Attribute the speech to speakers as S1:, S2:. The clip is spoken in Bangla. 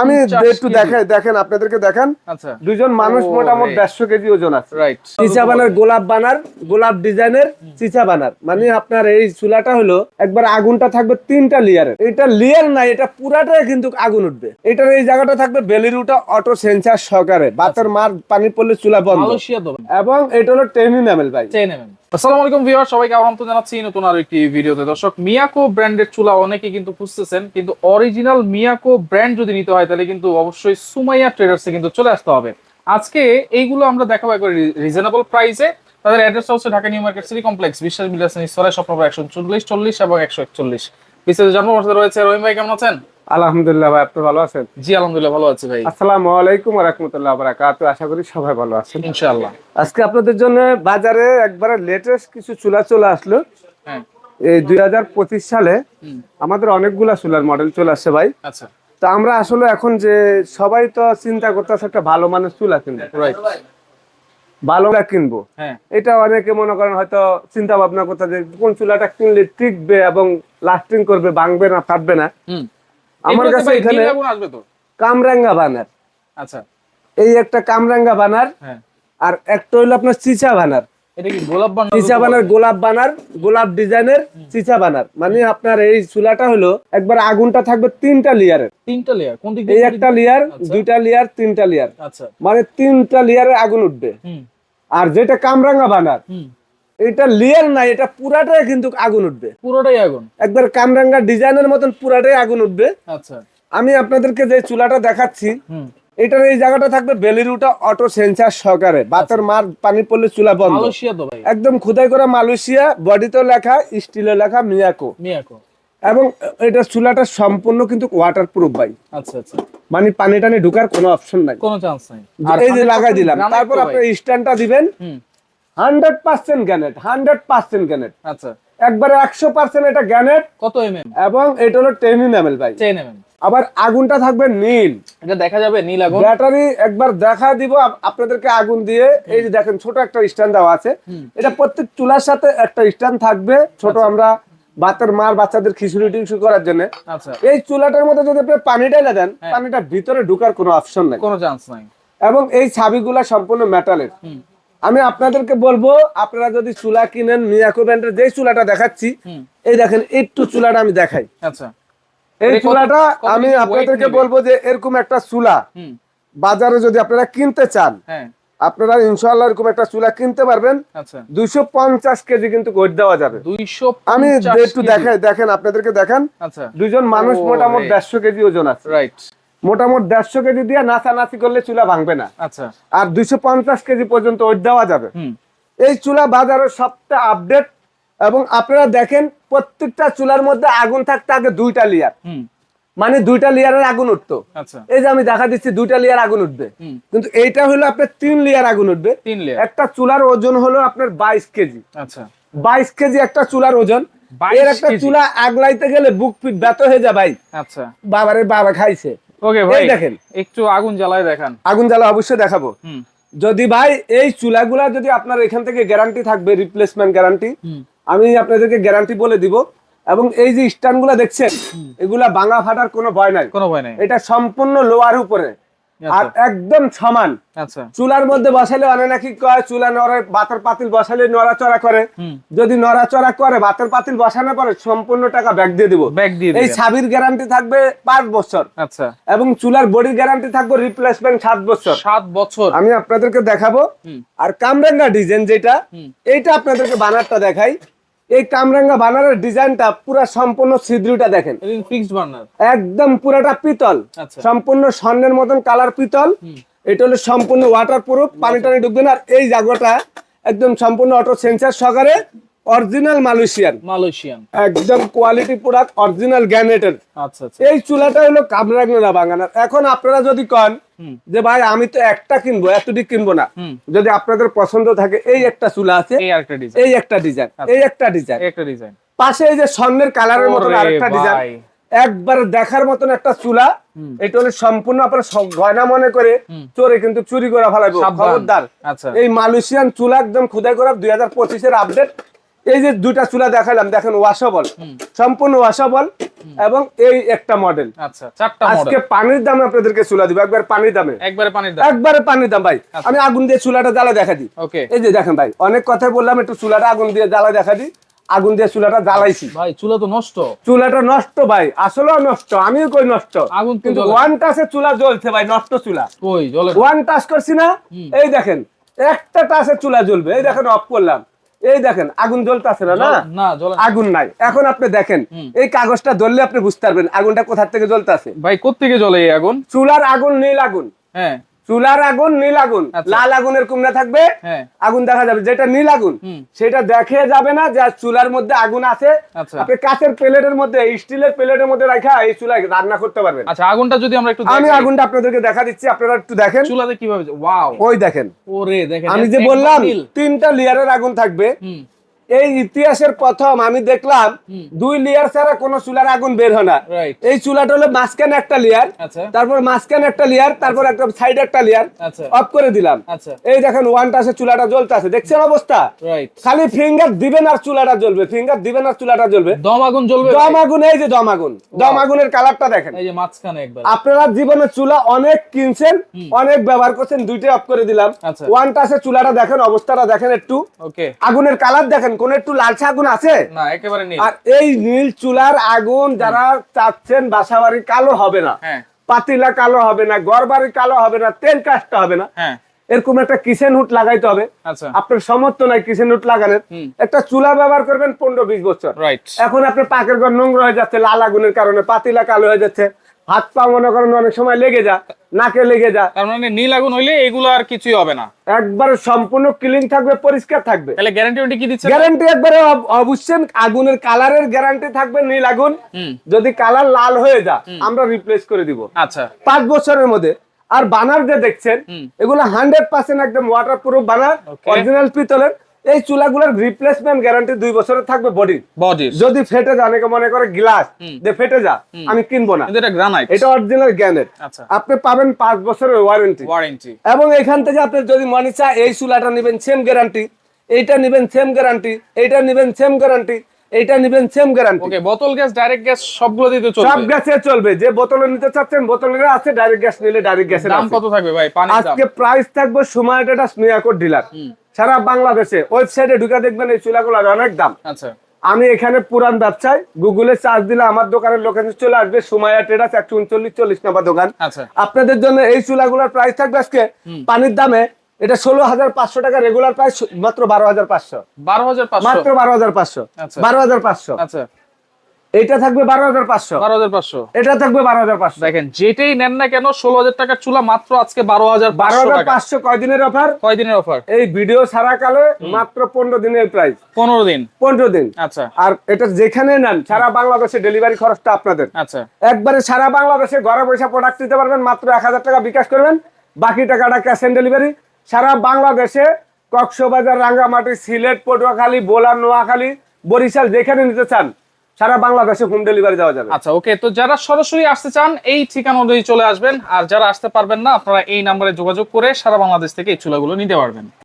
S1: আমি একটু দেখাই দেখেন আপনাদেরকে দেখান।
S2: আচ্ছা।
S1: দুজন মানুষ মোটামুটি দেড়শো কেজি ওজন আছে।
S2: রাইট
S1: চিচা বানার গোলাপ বানার গোলাপ ডিজাইনের চিচা বানার। মানে আপনার এই চুলাটা হলো একবার আগুনটা থাকবে তিনটা লেয়ারের এটা লেয়ার নাই এটা পুরাটাই কিন্তু আগুন উঠবে। এটার এই জায়গাটা থাকবে বেলিরুটা অটো সেন্সার সহকারে। বাতের মার পানি পড়লে চুলা বন্ধ। এবং এটা হলো টেনিনামেল ভাই।
S2: এমএম আসসালামু আলাইকুম ভিউয়ার সবাইকে আমন্ত্রণ জানাচ্ছি নতুন আর একটি ভিডিওতে। দর্শক মিয়াকো ব্র্যান্ডের চুলা অনেকে কিন্তু খুঁজতেছেন, কিন্তু অরিজিনাল মিয়াকো ব্র্যান্ড যদি নিতে হয়, তাহলে কিন্তু অবশ্যই সুমাইয়া ট্রেডার্সে কিন্তু চলে আসতে হবে। আজকে এইগুলো আমরা দেখাবো একবার রিজনেবল প্রাইসে তাদের অ্যাড্রেস হচ্ছে Dhaka new market city complex, বিশ্বাস বিলাসন স্থলে স্বপ্ন একশো চল্লিশ চল্লিশ এবং একশো একচল্লিশ। বিশেষ জন্ম রয়েছে রহিম ভাই, কেমন আছেন?
S1: আলহামদুলিল্লাহ ভাই আপনি ভালো আছেন?
S2: জি আলহামদুলিল্লাহ ভালো আছি ভাই।
S1: আসসালামু আলাইকুম রহমতুল্লাহ বারাকাত আশা করি সবাই ভালো আছেন।
S2: ইনশাআল্লাহ।
S1: আজকে আপনাদের জন্য বাজারে একবারে লেটেস্ট কিছু চুলা চলে আসলো।
S2: হ্যাঁ।
S1: এই দুই সালে আমাদের অনেকগুলা চুলার মডেল চলে আসছে ভাই।
S2: আচ্ছা।
S1: তো আমরা আসলে এখন যে সবাই তো চিন্তা করতেছে একটা ভালো মানের চুলা কিনবো।
S2: রাইট
S1: ভালো কিনবো।
S2: হ্যাঁ।
S1: এটা অনেকে মনে করেন হয়তো চিন্তা ভাবনা করতে যে কোন চুলাটা কিনলে টিকবে এবং লাস্টিং করবে ভাঙবে না ফাটবে না। আমার কাছে এখানে কামরাঙ্গা বানার।
S2: আচ্ছা।
S1: এই একটা কামরাঙ্গা বানার
S2: হ্যাঁ।
S1: আর একটা হইল আপনার চিচা বানার।
S2: এটা কি গোলাপ বান্না
S1: চিচা বানার গোলাপ বানার গোলাপ ডিজাইনের চিচা বানার। মানে আপনার এই চুলাটা হলো একবার আগুনটা থাকবে তিনটা লেয়ারের
S2: তিনটা লেয়ার কোন দিক
S1: এই একটা লেয়ার
S2: আচ্ছা।
S1: দুইটা লেয়ার তিনটা লেয়ার
S2: আচ্ছা।
S1: মানে তিনটা লেয়ারে আগুন উঠবে। আর যেটা কামরাঙ্গা বানার এটা লেয়ার নাই এটা পুরাটাই কিন্তু আগুন উঠবে।
S2: পুরোটাই আগুন?
S1: একবার কামরাঙ্গা ডিজাইনের মতন পুরাটাই আগুন উঠবে।
S2: আচ্ছা।
S1: আমি আপনাদেরকে যে চুলাটা দেখাচ্ছি এটার এই জায়গাটা থাকবে বেলিরুটা অটো সেন্সার সহকারে। বাতের মার পানি পড়লে চুলা বন্ধ।
S2: মালয়েশিয়া তো ভাই।
S1: একদম খুদাই করা মালয়েশিয়া বডিতেও লেখা স্টিলে লেখা মিয়াকো।
S2: মিয়াকো।
S1: এবং এটা চুলাটা সম্পূর্ণ কিন্তু ওয়াটার প্রুফ ভাই।
S2: আচ্ছা আচ্ছা।
S1: মানে পানি টানি ঢুকার কোনো অপশন নাই।
S2: কোনো চান্স নাই।
S1: এই যে লাগাই দিলাম। তারপর আপনি। স্ট্যান্ডটা দিবেন। Hundred percent gannet hundred percent gannet.
S2: আচ্ছা।
S1: একবারে একশো পার্সেন্ট এটা গ্যানেট
S2: কত এমএম
S1: এবং এটা হলো টেনিনামেল ভাই।
S2: চেন এমএম
S1: আবার আগুনটা থাকবে নীল।
S2: এটা দেখা যাবে নীল আগুন।
S1: ব্যাটারি একবার দেখা দিব আপনাদেরকে আগুন দিয়ে। এই যে দেখেন ছোট একটা স্ট্যান্ড দেওয়া আছে। এটা প্রত্যেক চুলার সাথে একটা স্ট্যান্ড থাকবে ছোট আমরা বাতের মার বাচ্চাদের খিচুড়ি টিচুড়ি করার জন্য।
S2: আচ্ছা।
S1: এই চুলাটার মধ্যে যদি আপনি পানি ঢেলে দেন
S2: হ্যাঁ।
S1: পানিটা ভিতরে ঢুকার কোনো অপশন নাই।
S2: কোনো চান্স নাই।
S1: এবং এই ছাবিগুলা সম্পূর্ণ মেটালের আমি আপনাদেরকে বলব আপনারা যদি চুলা কিনেন মিয়াকো ব্র্যান্ডের যে চুলাটা দেখাচ্ছি এই দেখেন একটু চুলাটা আমি দেখাই।
S2: আচ্ছা।
S1: এই চুলাটা আমি আপনাদেরকে বলব যে এরকম একটা চুলা। বাজারে যদি আপনারা কিনতে চান
S2: হ্যাঁ।
S1: আপনারা ইনশাল্লাহ এরকম একটা চুলা কিনতে পারবেন।
S2: আচ্ছা।
S1: দুইশো পঞ্চাশ কেজি কিন্তু গোট দেওয়া যাবে।
S2: দুইশো
S1: আমি একটু দেখাই দেখেন আপনাদেরকে দেখেন।
S2: আচ্ছা।
S1: দুজন মানুষ মোটামুটি। দেড়শো কেজি ওজন আছে।
S2: রাইট
S1: মোটামুটি দেড়শো কেজি দিয়ে নাচানাচি করলে চুলা ভাঙবে না।
S2: আচ্ছা।
S1: আর দুইশো পঞ্চাশ কেজি পর্যন্ত ওট দেওয়া যাবে। এই চুলা বাজারের সবটা আপডেট এবং আপনারা দেখেন প্রত্যেকটা চুলার মধ্যে আগুন থাকতে আগে দুইটা লেয়ার মানে দুইটা লেয়ারের আগুন উঠতো।
S2: আচ্ছা।
S1: এই যে আমি দেখা দিচ্ছি দুইটা লেয়ার আগুন উঠবে। কিন্তু এইটা হলো আপনার তিন লেয়ার আগুন উঠবে।
S2: তিন লেয়ার
S1: একটা চুলার ওজন হলো আপনার বাইশ কেজি।
S2: আচ্ছা।
S1: বাইশ কেজি একটা চুলার ওজন।
S2: 22
S1: এর একটা চুলা আগলাইতে গেলে বুক পিট ব্যথ হয়ে যায় ভাই।
S2: আচ্ছা।
S1: বাবারে বাবা খাইছে।
S2: ওকে ভাই
S1: দেখেন।
S2: একটু আগুন জ্বালায় দেখান।
S1: আগুন জ্বালা অবশ্যই দেখাবো। যদি ভাই এই চুলাগুলা যদি আপনার এখান থেকে গ্যারান্টি থাকবে রিপ্লেসমেন্ট গ্যারান্টি আমি আপনাদেরকে গ্যারান্টি বলে দিব। এবং এই যে স্ট্যান্ডগুলা দেখছেন এগুলা ভাঙা ফাটার কোনো ভয় নাই।
S2: কোনো ভয় নাই।
S1: এটা সম্পূর্ণ লোয়ার উপরে। আর
S2: আচ্ছা
S1: একদম সমান।
S2: আচ্ছা।
S1: চুলার মধ্যে বসালে অনেক নাকি কয় চুলা নড়ে বাতের পাতিল বসালে নড়াচড়া করে। যদি নড়াচড়া করে বাতের পাতিল বসানোর পরে সম্পূর্ণ টাকা ব্যাগ দিয়ে দিব। এই ছাবির গ্যারান্টি থাকবে পাঁচ বছর।
S2: আচ্ছা।
S1: এবং চুলার বডির গ্যারান্টি থাকবে রিপ্লেসমেন্ট সাত বছর।
S2: সাত বছর।
S1: আমি আপনাদেরকে দেখাবো। আর কামরাঙ্গা ডিজাইন যেটা এইটা আপনাদেরকে বানারটা দেখাই। এই কামরাঙ্গা বানারের ডিজাইনটা পুরা সম্পূর্ণ ছিদ্রিটা দেখেন।
S2: ফিক্সড
S1: একদম পুরাটা পিতল।
S2: আচ্ছা।
S1: সম্পূর্ণ স্বর্ণের মতন কালার পিতল। এটা হলো সম্পূর্ণ ওয়াটার প্রুফ পানি টানি ঢুকবে না। আর এই জায়গাটা একদম সম্পূর্ণ অটো সেন্সার সহকারে অরিজিনাল মালয়েশিয়ান
S2: মালয়েশিয়ান
S1: একদম কোয়ালিটি প্রোডাক্ট অরিজিনাল গ্যানেটের
S2: আচ্ছা আচ্ছা।
S1: এই চুলাটা হলো কামরাঙ্গা বাগানার এখন আপনারা যদি কন যে ভাই আমি তো একটা কিনবো এতটি কিনবো না। যদি আপনাদের পছন্দ থাকে এই একটা চুলা আছে
S2: এই আরেকটা ডিজাইন
S1: এই একটা ডিজাইন এই একটা ডিজাইন
S2: একটা ডিজাইন
S1: পাশে এই যে স্বর্ণের কালারের মতন
S2: ওরে
S1: আরেকটা ডিজাইন একবার দেখার মতন একটা চুলা। এটা হলো সম্পূর্ণ আপনার গয়না মনে করে চোরে কিন্তু চুরি করে ফেলাইবো। খবরদার।
S2: আচ্ছা।
S1: এই মালয়েশিয়ান চুলা একদম খুদাই করা দুই হাজার পঁচিশের আপডেট এই যে দুইটা চুলা দেখালাম দেখেন ওয়াশাবল সম্পূর্ণ ওয়াশাবল এবং এই একটা মডেল
S2: আচ্ছা চারটা
S1: আজকে পানির দামে আপনাদেরকে চুলা দিব একবার পানির দামে।
S2: একবারে পানির দাম।
S1: একবারে পানির দাম ভাই। আমি আগুন দিয়ে চুলাটা জ্বালা দেখা দিই।
S2: ওকে।
S1: এই যে দেখেন ভাই অনেক কথাই বললাম একটু চুলাটা আগুন দিয়ে জ্বালা দেখা দিই আগুন দিয়ে চুলাটা জ্বালাইছি।
S2: ভাই চুলা তো নষ্ট।
S1: চুলাটা নষ্ট ভাই আসলেও নষ্ট আমিও কই নষ্ট।
S2: আগুন
S1: কিন্তু ওয়ান টাচে চুলা জ্বলছে ভাই নষ্ট চুলা।
S2: কই জলে
S1: ওয়ান টাচ করছি না এই দেখেন একটা টাচে চুলা জ্বলবে এই দেখেন অফ করলাম। এই দেখেন আগুন জ্বলতেছে না না?
S2: না
S1: আগুন নাই। এখন আপনি দেখেন এই কাগজটা জ্বললে আপনি বুঝতে পারবেন আগুনটা কোথার থেকে জ্বলতেছে।
S2: ভাই কোত্থেকে জ্বলে এই আগুন?
S1: চুলার আগুন নীল আগুন।
S2: হ্যাঁ।
S1: চুলার আগুন নীল আগুন।
S2: আচ্ছা।
S1: লাল আগুনের কুমড়া থাকবে
S2: হ্যাঁ।
S1: আগুন দেখা যাবে। যেটা নীল আগুন সেটা দেখে যাবে না যে চুলার মধ্যে আগুন আছে।
S2: আচ্ছা।
S1: আপনি কাঁচের প্লেটের মধ্যে স্টিলের প্লেটের মধ্যে রাখা এই চুলায় রান্না করতে পারবেন।
S2: আচ্ছা আগুনটা যদি আমরা একটু
S1: আমি আগুনটা আপনাদেরকে দেখা দিচ্ছি আপনারা একটু দেখেন।
S2: চুলাতে কীভাবে ওয়াও।
S1: ওই দেখেন।
S2: ওরে দেখেন
S1: আমি যে বললাম তিনটা লেয়ারের আগুন থাকবে। এই ইতিহাসের প্রথম আমি দেখলাম দুই লেয়ার ছাড়া কোনো চুলার আগুন বের হয় না। এই চুলাটা হলো মাঝখানে একটা লেয়ার
S2: আচ্ছা।
S1: তারপর মাঝখানে একটা লেয়ার তারপর একটা সাইডে একটা লেয়ার
S2: আচ্ছা।
S1: অফ করে দিলাম।
S2: আচ্ছা।
S1: এই দেখেন ওয়ান টাসে চুলাটা জ্বলতেছে দেখছেন অবস্থা? খালি ফিঙ্গার দিবেন আর চুলাটা জ্বলবে। ফিঙ্গার দিবেন আর চুলাটা জ্বলবে।
S2: দম আগুন জ্বলবে
S1: দম আগুন এই যে দম আগুন। দম আগুনের কালারটা দেখেন।
S2: এই যে মাঝখানে একবার।
S1: আপনারা জীবনে চুলা অনেক কিনছেন অনেক ব্যবহার করছেন দুইটাই অফ করে দিলাম। ওয়ান টাসে চুলাটা দেখেন অবস্থাটা দেখেন একটু।
S2: ওকে
S1: আগুনের কালার দেখেন কোন একটু লালচে আগুন আছে?
S2: না একেবারে নীল।
S1: আর এই নীল চুলার আগুন যারা চাচ্ছেন বাসা বাড়ি কালো হবে না।
S2: হ্যাঁ।
S1: পাতিলা কালো হবে না ঘর বাড়ি কালো হবে না তেল কাজটা হবে না।
S2: হ্যাঁ।
S1: এরকম একটা কিচেন হুট লাগাইতে হবে।
S2: আচ্ছা।
S1: আপনার সমর্থ নাই কিচেন হুট লাগানোর। একটা চুলা ব্যবহার করবেন পনেরো বিশ বছর। এখন আপনার পাকের ঘর নোংরা হয়ে যাচ্ছে লাল আগুনের কারণে পাতিলা কালো হয়ে যাচ্ছে। হাত পা মনে করেন অনেক সময় লেগে যা নাকে লেগে যা
S2: তার মানে নীল আগুন হইলে এগুলো আর কিছুই হবে না।
S1: একবার সম্পূর্ণ ক্লিন থাকবে পরিষ্কার থাকবে।
S2: তাহলে গ্যারান্টি ওয়ারেন্টি কি দিচ্ছে?
S1: গ্যারান্টি একবারে অবশ্যই আগুনের কালারের গ্যারান্টি থাকবে নীল আগুন। যদি কালার লাল হয়ে যা আমরা রিপ্লেস করে দিব।
S2: আচ্ছা।
S1: পাঁচ বছরের মধ্যে। আর বানার যে দেখছেন এগুলো হান্ড্রেড পার্সেন্ট একদম ওয়াটার প্রুফ বানার অরিজিনাল পিতলের। এই চুলাগুলোর রিপ্লেসমেন্ট গ্যারান্টি দুই বছরের থাকবে বডি
S2: বডির
S1: যদি ফেটে যা অনেকে মনে করে গ্লাস যে ফেটে যা আমি কিনবো না।
S2: এটা গ্রানাইট
S1: এটা অরিজিনাল
S2: আচ্ছা।
S1: আপনি পাবেন পাঁচ বছরের ওয়ারেন্টি
S2: ওয়ারেন্টি
S1: এবং এখান থেকে আপনি যদি মনে চায় এই চুলাটা নেবেন সেম গ্যারান্টি এইটা নেবেন সেম গ্যারান্টি এইটা নেবেন সেম গ্যারান্টি এইটা নেবেন সেম গ্যারান্টি
S2: ওকে বোতল গ্যাস ডাইরেক্ট গ্যাস সবগুলো দিতে চলবে।
S1: সব গ্যাসে চলবে। যে বোতলে নিতে চাচ্ছেন বোতলের আছে ডাইরেক্ট গ্যাস নিলে ডাইরেক্ট গ্যাসের
S2: দাম কত থাকবে ভাই? পানির দাম?
S1: আজকে প্রাইস থাকবে সময়টা স্নেহাকোট ডিলার সারা বাংলাদেশে ওয়েবসাইটে ঢুকে দেখবেন এই চুলাগুলোর অনেক দাম।
S2: আচ্ছা।
S1: আমি এখানে পুরান ব্যবসায় গুগলে চার্জ দিলে আমার দোকানের লোকেশন চলে আসবে সুমাইয়া ট্রেডার্স একশো উনচল্লিশ চল্লিশ নাম্বার দোকান।
S2: আচ্ছা।
S1: আপনাদের জন্য এই চুলাগুলোর প্রাইস থাকবে আজকে পানির দামে এটা ষোলো হাজার পাঁচশো টাকা রেগুলার প্রাইস মাত্র বারো হাজার পাঁচশো।
S2: বারো হাজার
S1: মাত্র বারো হাজার পাঁচশো। বারো হাজার পাঁচশো।
S2: আচ্ছা।
S1: এইটা থাকবে বারো হাজার পাঁচশো।
S2: বারো হাজার পাঁচশো।
S1: এটা থাকবে বারো হাজার পাঁচশো।
S2: দেখেন যেটাই নেন না কেন ষোলো হাজার টাকার চুলা মাত্র আজকে বারো হাজার
S1: বারো হাজার পাঁচশো কয়দিনের অফার
S2: কয়দিনের অফার
S1: এই ভিডিও সারা কালে মাত্র পনেরো দিনের প্রাইস
S2: পনেরো দিন।
S1: পনেরো দিন।
S2: আচ্ছা।
S1: আর এটা যেখানে নেন সারা বাংলাদেশে ডেলিভারি খরচটা আপনাদের।
S2: আচ্ছা।
S1: একবারে সারা বাংলাদেশে ঘরে বসে প্রোডাক্ট দিতে পারবেন মাত্র এক হাজার টাকা বিকাশ করবেন। বাকি টাকাটা ক্যাশ অন ডেলিভারি সারা বাংলাদেশে কক্সবাজার রাঙ্গামাটি সিলেট পটুয়াখালী বোলা নোয়াখালী বরিশাল যেখানে নিতে চান সারা বাংলাদেশে হোম ডেলিভারি দেওয়া যাবে।
S2: আচ্ছা ওকে তো যারা সরাসরি আসতে চান, এই ঠিকানা অনুযায়ী চলে আসবেন। আর যারা আসতে পারবেন না, আপনারা এই নাম্বারে যোগাযোগ করে সারা বাংলাদেশ থেকে এই চুলাগুলো নিতে পারবেন।